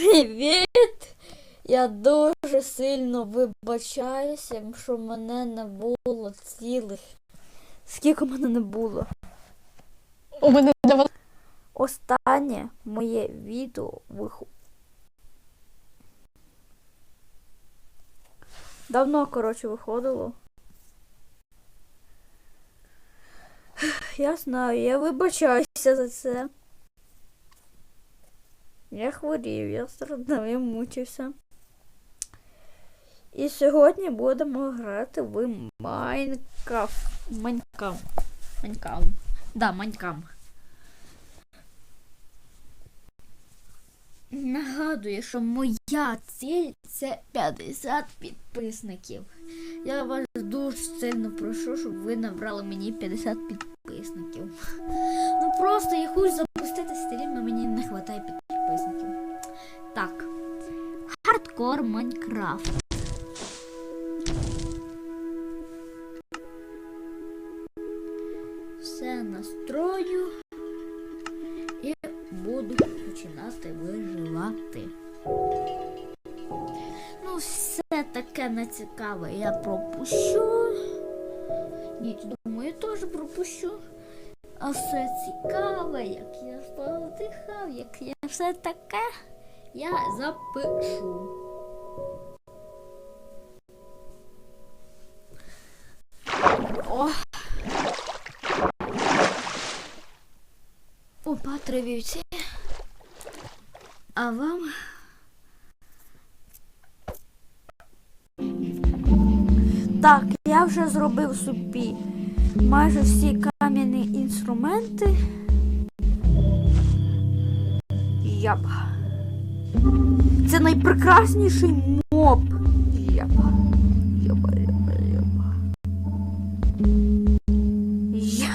Привіт! Я дуже сильно вибачаюся, що мене не було цілих. Скільки мене не було? У мене для вас Останнє моє відео виху. Давно, коротше, виходило. Я знаю, я вибачаюся за це. Я хворів, я страдав, я мучився. І сьогодні будемо грати в Майнкрафт. Майнкам. Майнкам. Да, Майнкам. Нагадую, що моя ціль це 50 підписників. Я вас дуже сильно прошу, щоб ви набрали мені 50 підписників. Ну просто я хочу запустити стрім, але мені не вистачає підписників. Так. Хардкор Майнкрафт. Все настрою і буду починати виживати. Ну, все таке нецікаве я пропущу. Ніч, думаю, я теж пропущу. А все цікаве, як я сподихав, як я все таке, я запишу. О! Опа, три вівці. А вам. Так, я вже зробив собі майже всі кам'яні інструменти. Яб. Це найпрекрасніший моб. Яба. Яба, яба, яба.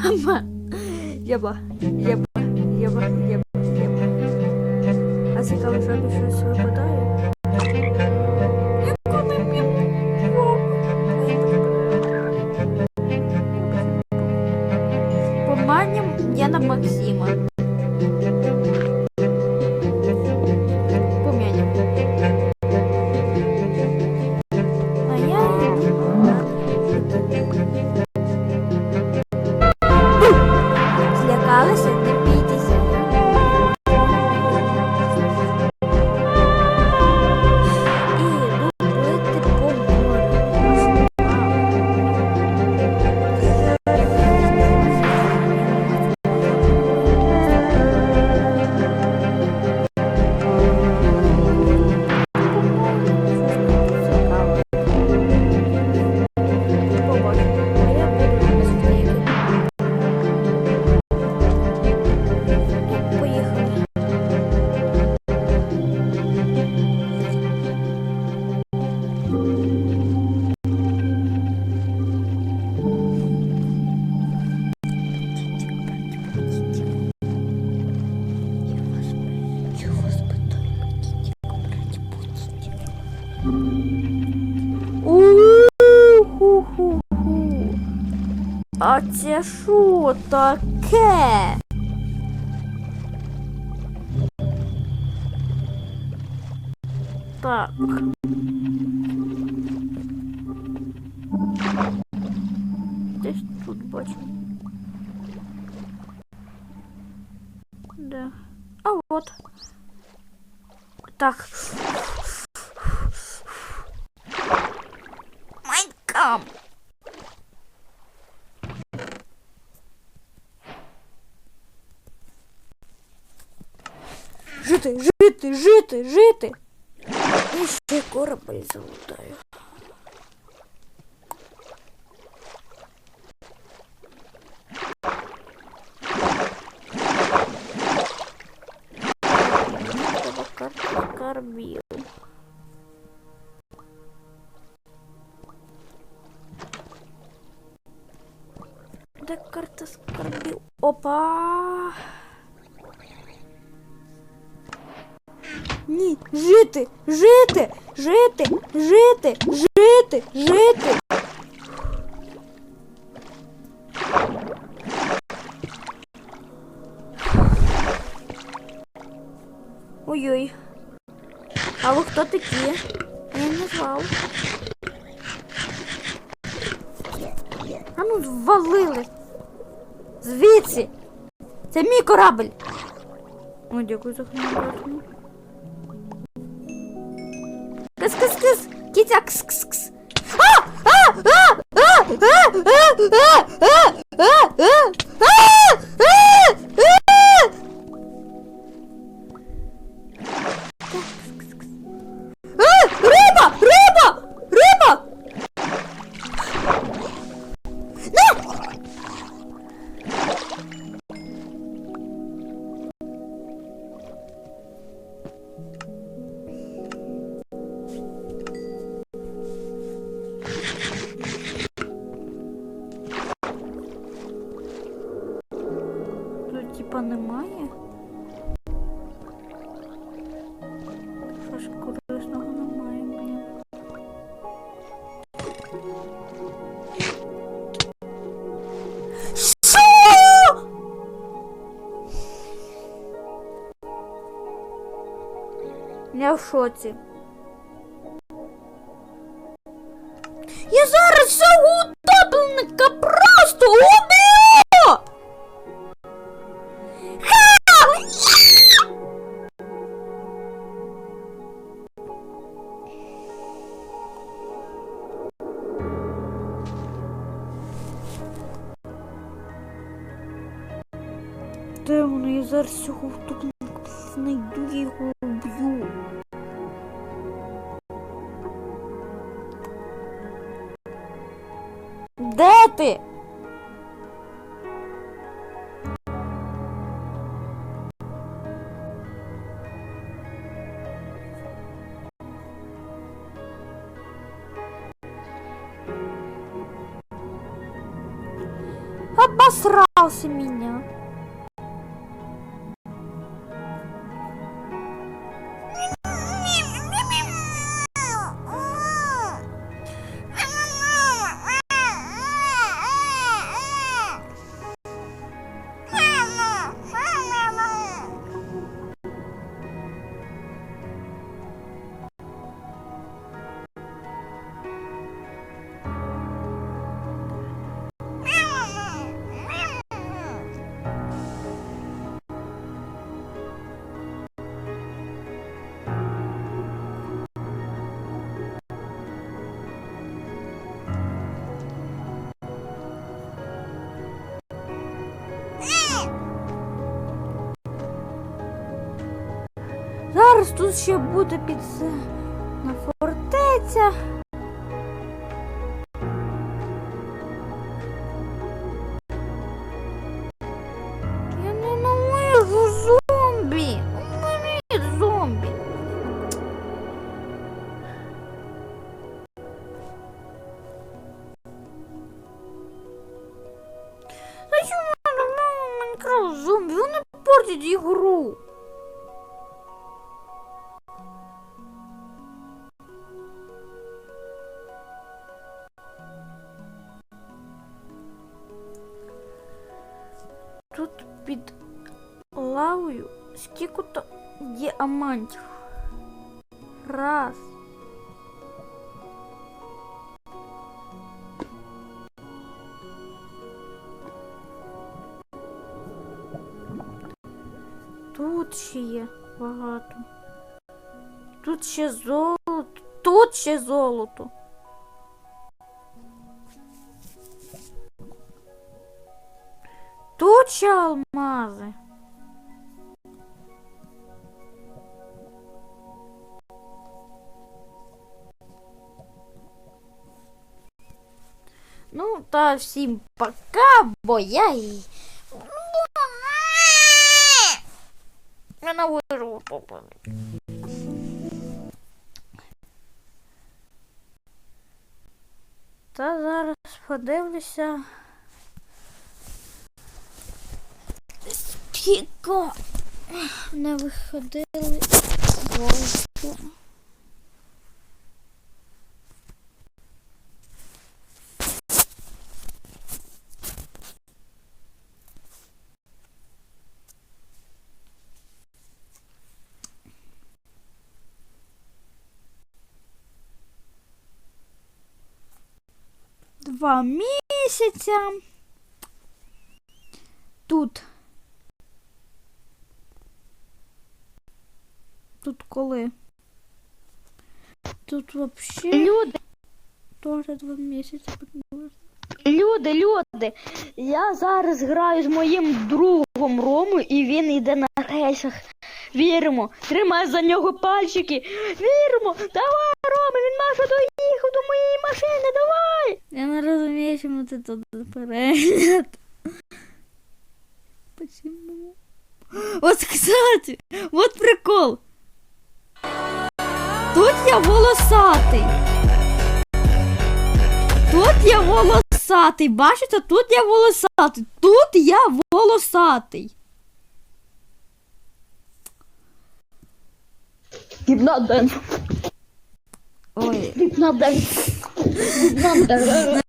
Яба. Яба. Яба. Яба. єва, У-ху-ху-ху. А це? Так. Тут бачу. Да. А вот. Так. Майнкам. Жити, жити, жити, жити. І ще корабель залутаю. Скарбів. Де карта скарбів? Опа! Ні, жити, жити, жити, жити, жити, жити. Ой-ой. А ви хто такі? Я не звав. А ну звалили. Звідси. Це мій корабль. О, дякую за хрень. Кис-кис-кис. Кітя кс-кс-кс. А! А! А! А! А! А! А! А! А! А! А! Типа немає. Що ж корисного немає, блін. Я в шоці. Я зараз цього утопленника просто Де воно? Я зараз цього втопленника знайду і його уб'ю. Де ти? Обосрался меня. Зараз тут ще буде підземна фортеця. Я ненавижу зомбі. Уберіть зомбі. Зачем я Майнкрафт зомбі? Вони портять ігру. Скільки то. Раз. Тут ще є багато. Тут ще золото. Тут ще золото. Тут ще алмази. Ну, та всім пока, бо я і. Я на вирву попаду. Та зараз подивлюся. Тільки не виходили вовки. Два місяця. Тут. Тут коли? Тут вообще Люди, тоже два місяці. люди, люди. Я зараз граю з моїм другом Ромою, і він йде на рейсах. Віримо, тримай за нього пальчики. Віримо, давай, Рома, він майже доїхав до моєї машини, давай. Я не розумію, чому ти тут перегляд. Почему? Вот, кстати, вот прикол. Тут я волосатий. Тут я волосатий. Бачите, тут я волосатий. Тут я волосатий. Гіпноден, Ой, гіпноден, гіпноден.